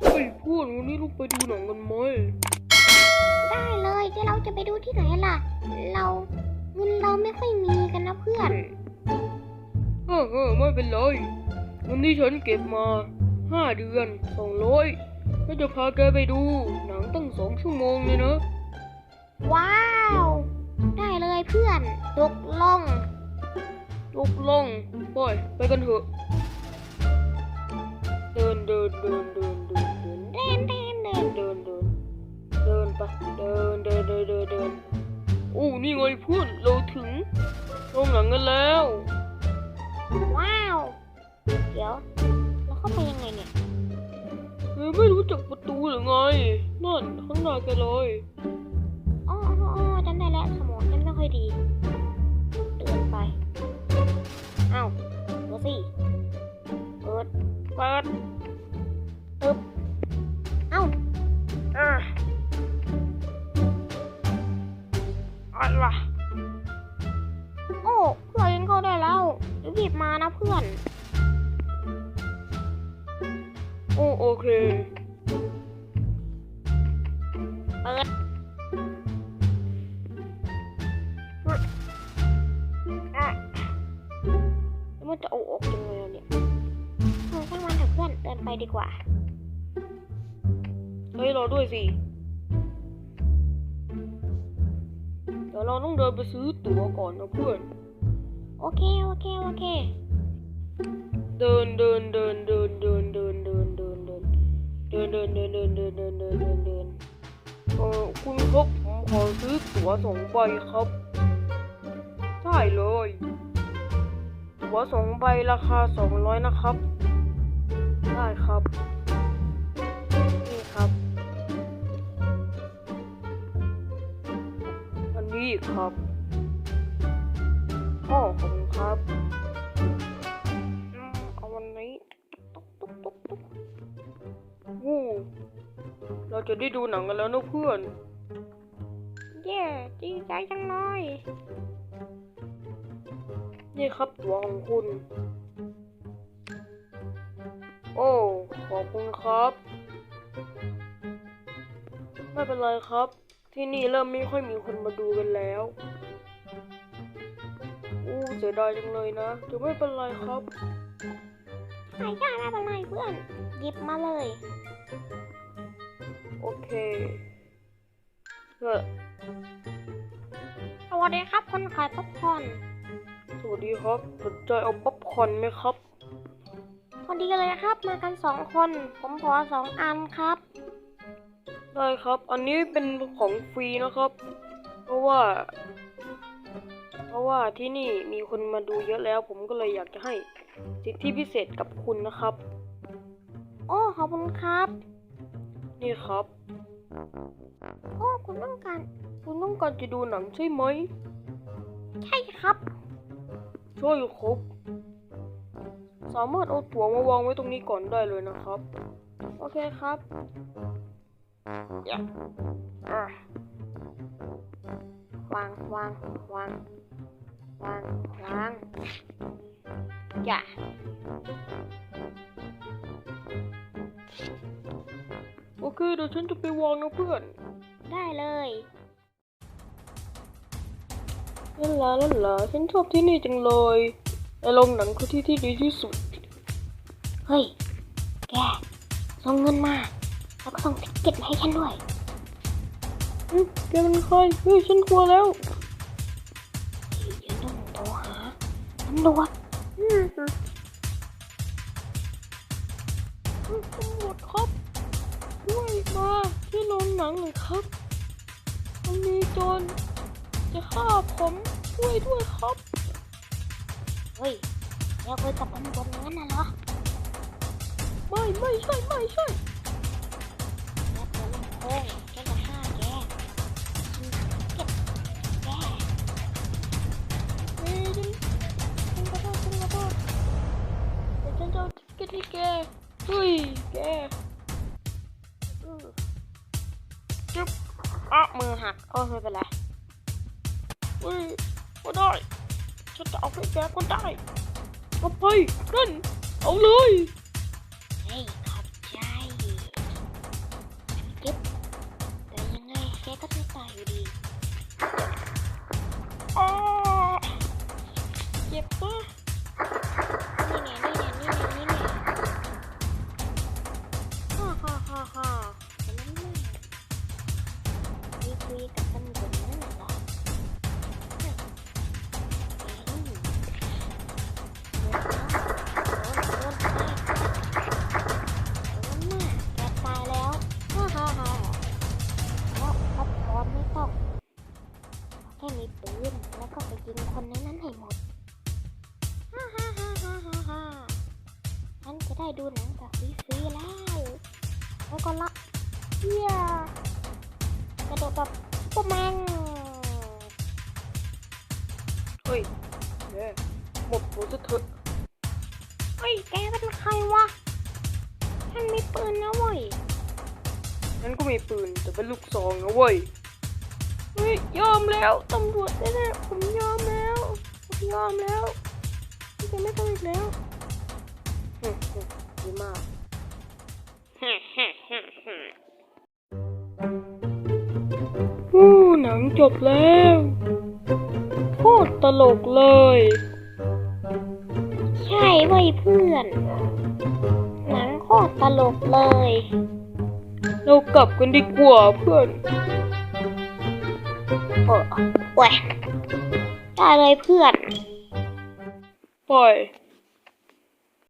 เฮ้ยเพื่อนวันนี้เราไปดูหนังกันไหมได้เลยที่เราจะไปดูที่ไหนล่ะ เราเงินเราไม่ค่อยมีกันนะเพื่อนเออเออไม่เป็นไรวันนี้ฉันเก็บมาห้าเดือนสองร้อยก็จะพาแกไปดูหนังตั้งสองชั่วโมงเลยนะ ว้าว ได้เลยเพื่อนตกลงตกลงไปไปกันเถอะ เดินเดินเดินเดินเดินเดินเดินเดินเดินเดินเดินไปเดินเดินเดินเดินเดินโอ้นี่ไงเพื่อนเราถึงโรงหนังกันแล้ว ว้าว เดี๋ยวเราเข้าไปยังไงเนี่ยเฮ้ยไม่รู้จักประตูหรือไงนั่นข้างหน้าแกเลย ดอะแล้วมันจะเอาออกยังไงอะเนี่ยเออช่างมันเถอะเพื่อนเดินไปดีกว่า เฮ้ยรอด้วยสิ เดี๋ยวเราต้องเดินไปซื้อตั๋วก่อนนะเพื่อน โอเค โอเค โอเค เดินเดิน สองใบครับ ได้เลย ตั๋วสองใบราคาสองร้อยนะครับ ได้ครับ นี่ครับ อันนี้ครับพ่อขอบคุณครับอืมเอาวันนี้วู้เราจะได้ดูหนังกันแล้วนะเพื่อน เย้ดีใจจังเลยนี่ครับตั๋วของคุณ โอ้ ขอบคุณครับ ไม่เป็นไรครับ ที่นี่เริ่มไม่ค่อยมีคนมาดูกันแล้วอู้เสียดายจังเลยนะแต่ไม่เป็นไรครับใช่ใช่ไม่เป็นไรเพื่อนหยิบมาเลย โอเค เฮ้อสวัสดีครับ คนขายป๊อปคอร์นสวัสดีครับสนใจเอาป๊อปคอร์นไหมครับพอดีเลยครับ มากันสองคน ผมขอสองอันครับ ได้ครับ อันนี้เป็นของฟรีนะครับ เพราะว่า เพราะว่าที่นี่มีคนมาดูเยอะแล้ว ผมก็เลยอยากจะให้สิทธิพิเศษกับคุณนะครับ โอ้ขอบคุณครับ นี่ครับ โอ้คุณต้องการ คุณต้องการจะดูหนังใช่ไหม ใช่ครับใช่ครับ สามารถเอาตั๋วมาวางไว้ตรงนี้ก่อนได้เลยนะครับ โอเคครับอะวางวางวางวางวางอย่า โอเคเดี๋ยวฉันจะไปวางนะเพื่อนได้เลยนั่นล่ะนั่นล่ะฉันชอบที่นี่จังเลยไอโรงหนังคือที่ที่ดีที่สุด เฮ้ย แกส่งเงินมา แล้วก็ส่งทิกเก็ตมาให้ฉันด้วยอืมแกเป็นใครเฮ้ยฉันกลัวแล้วเดี๋ยวต้องโทรหาตำรวจ มาที่โรงหนังหน่อยครับ มันมีโจรจะฆ่าผมช่วยด้วยครับ เฮ้ยเราคุยกับตำรวจงั้นน่ะเหรอ ไม่ไม่ใช่ไม่ใช่แกเปิดลำโพงแกจะฆ่าแกเก็บแกเฮ้ยฉันฉันขอโทษฉันขอโทษเดี๋ยวฉันจะเอาทิกเก็ตให้แกเฮ้ยแก อ้อมือหักโอ้ไม่เป็นไรเฮ้ยก็ได้ฉันจะเอาให้แกก็ได้เอาไปนั่นเอาเลยเฮ้ยขอบใจยึดแต่ยังไงแกก็ต้องตายอยู่ดีอ้อเจ็บปะนี่ไงนี่ไงนี่ไงนี่ไงฮ่าฮ่าฮ่าฮ่าแต่า คุยกับตำรวจนั่นน่ะเหรอฮะเอ็งโดนแล้วโดนโดนไปโดนน่ะแกตายแล้วฮ่าฮ่าฮ่าเพราะพับพรไม่ต้องแค่มีปืนแล้วก็ไปยิงคนในนั้นให้หมด ฮ่าฮ่าฮ่าฮ่าฮ่าฮ่าฉันจะได้ดูหนังแบบฟรีๆแล้ว แล้วก็ละเฮียก ระโดดแบบซุปเปอร์แมนเฮ้ยแย่หมดตัวซะเถอะเฮ้ยแกเป็นใครวะฉันมีปืนนะเว้ยฉันก็มีปืนแต่เป็นลูกซองนะเว้ยเฮ้ยยอมแล้วตำรวจแน่ๆผมยอมแล้วผมยอมแล้วจะไม่ต้องอีกแล้วฮึ่มฮึ่มดีมาก นังจบแล้วโคตรตลกเลย ใช่เว้ยเพื่อน หนังโคตรตลกเลย เรากลับกันดีกว่าเพื่อนเออแหวะได้เลยเพื่อน ปล่อย